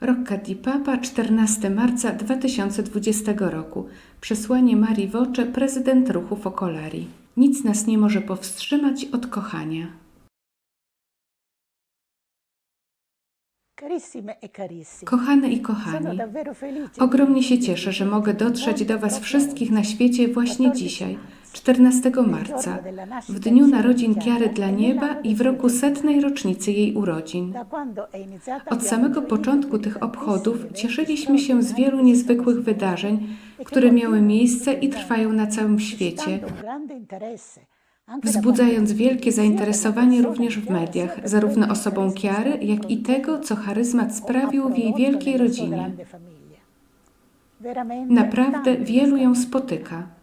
Rocca di Papa, 14 marca 2020 roku. Przesłanie Marii Wocze, prezydent ruchu Focolari. Nic nas nie może powstrzymać od kochania. E Kochane i kochani, ogromnie się cieszę, że mogę dotrzeć do Was wszystkich na świecie właśnie dzisiaj, 14 marca, w dniu narodzin Kiary dla Nieba i w roku setnej rocznicy jej urodzin. Od samego początku tych obchodów cieszyliśmy się z wielu niezwykłych wydarzeń, które miały miejsce i trwają na całym świecie, wzbudzając wielkie zainteresowanie również w mediach, zarówno osobą Kiary, jak i tego, co charyzmat sprawił w jej wielkiej rodzinie. Naprawdę wielu ją spotyka.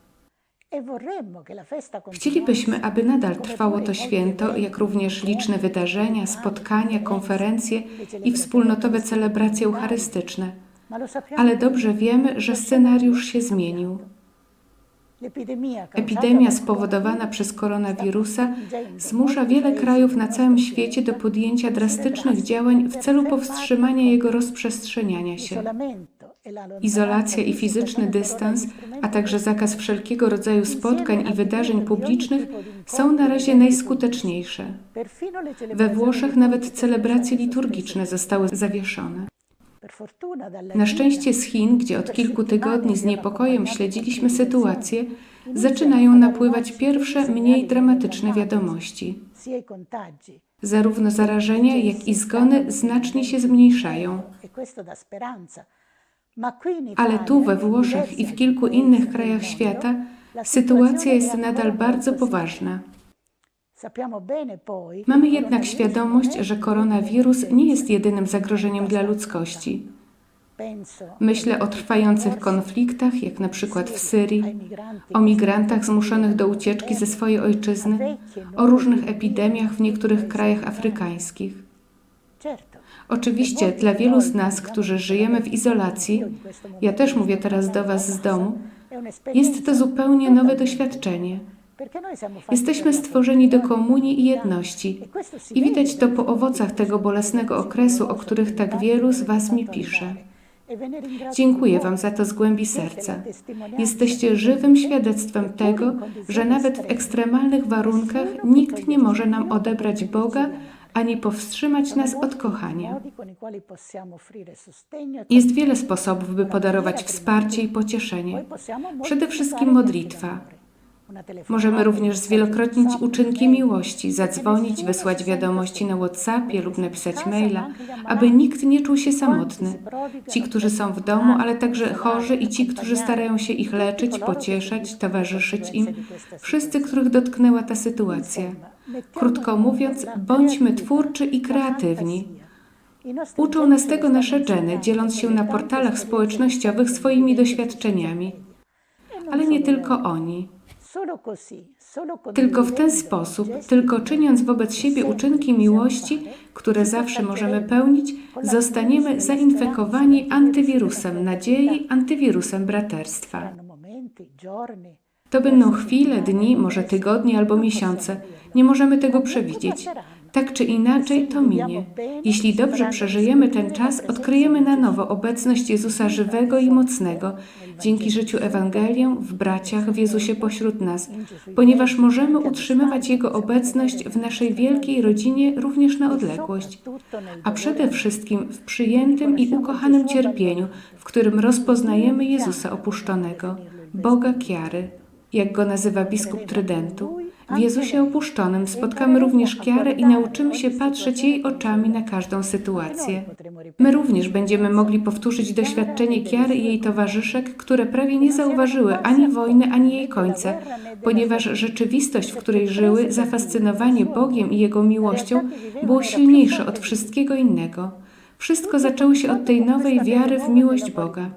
Chcielibyśmy, aby nadal trwało to święto, jak również liczne wydarzenia, spotkania, konferencje i celebrazioni wspólnotowe celebracje eucharystyczne. Ale dobrze wiemy, że scenariusz się zmienił. Epidemia spowodowana przez koronawirusa zmusza wiele krajów na całym świecie do podjęcia drastycznych działań w celu powstrzymania jego rozprzestrzeniania się. Izolacja i fizyczny dystans, a także zakaz wszelkiego rodzaju spotkań i wydarzeń publicznych są na razie najskuteczniejsze. We Włoszech nawet celebracje liturgiczne zostały zawieszone. Na szczęście z Chin, gdzie od kilku tygodni z niepokojem śledziliśmy sytuację, zaczynają napływać pierwsze, mniej dramatyczne wiadomości. Zarówno zarażenia, jak i zgony znacznie się zmniejszają. Ale tu we Włoszech i w kilku innych krajach świata sytuacja jest nadal bardzo poważna. Mamy jednak świadomość, że koronawirus nie jest jedynym zagrożeniem dla ludzkości. Myślę o trwających konfliktach, jak na przykład w Syrii, o migrantach zmuszonych do ucieczki ze swojej ojczyzny, o różnych epidemiach w niektórych krajach afrykańskich. Oczywiście dla wielu z nas, którzy żyjemy w izolacji, ja też mówię teraz do Was z domu, jest to zupełnie nowe doświadczenie. Jesteśmy stworzeni do komunii i jedności i widać to po owocach tego bolesnego okresu, o których tak wielu z Was mi pisze. Dziękuję Wam za to z głębi serca. Jesteście żywym świadectwem tego, że nawet w ekstremalnych warunkach nikt nie może nam odebrać Boga ani powstrzymać nas od kochania. Jest wiele sposobów, by podarować wsparcie i pocieszenie. Przede wszystkim modlitwa. Możemy również zwielokrotnić uczynki miłości, zadzwonić, wysłać wiadomości na WhatsAppie lub napisać maila, aby nikt nie czuł się samotny. Ci, którzy są w domu, ale także chorzy i ci, którzy starają się ich leczyć, pocieszać, towarzyszyć im, wszyscy, których dotknęła ta sytuacja. Krótko mówiąc, bądźmy twórczy i kreatywni. Uczą nas tego nasze dżeny, dzieląc się na portalach społecznościowych swoimi doświadczeniami. Ale nie tylko oni. Tylko w ten sposób, tylko czyniąc wobec siebie uczynki miłości, które zawsze możemy pełnić, zostaniemy zainfekowani antywirusem nadziei, antywirusem braterstwa. To będą chwile, dni, może tygodnie albo miesiące. Nie możemy tego przewidzieć. Tak czy inaczej to minie. Jeśli dobrze przeżyjemy ten czas, odkryjemy na nowo obecność Jezusa żywego i mocnego, dzięki życiu Ewangelią, w braciach, w Jezusie pośród nas, ponieważ możemy utrzymywać Jego obecność w naszej wielkiej rodzinie również na odległość, a przede wszystkim w przyjętym i ukochanym cierpieniu, w którym rozpoznajemy Jezusa opuszczonego, Boga Kiary, jak go nazywa biskup Trydentu. W Jezusie opuszczonym spotkamy również Kiarę i nauczymy się patrzeć jej oczami na każdą sytuację. My również będziemy mogli powtórzyć doświadczenie Kiary i jej towarzyszek, które prawie nie zauważyły ani wojny, ani jej końca, ponieważ rzeczywistość, w której żyły, zafascynowanie Bogiem i Jego miłością było silniejsze od wszystkiego innego. Wszystko zaczęło się od tej nowej wiary w miłość Boga.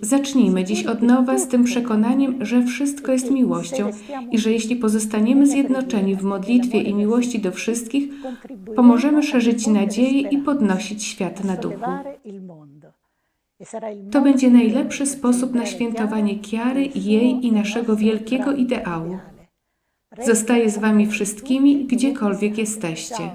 Zacznijmy dziś od nowa z tym przekonaniem, że wszystko jest miłością i że jeśli pozostaniemy zjednoczeni w modlitwie i miłości do wszystkich, pomożemy szerzyć nadzieję i podnosić świat na duchu. To będzie najlepszy sposób na świętowanie Kiary, jej i naszego wielkiego ideału. Zostaję z Wami wszystkimi, gdziekolwiek jesteście.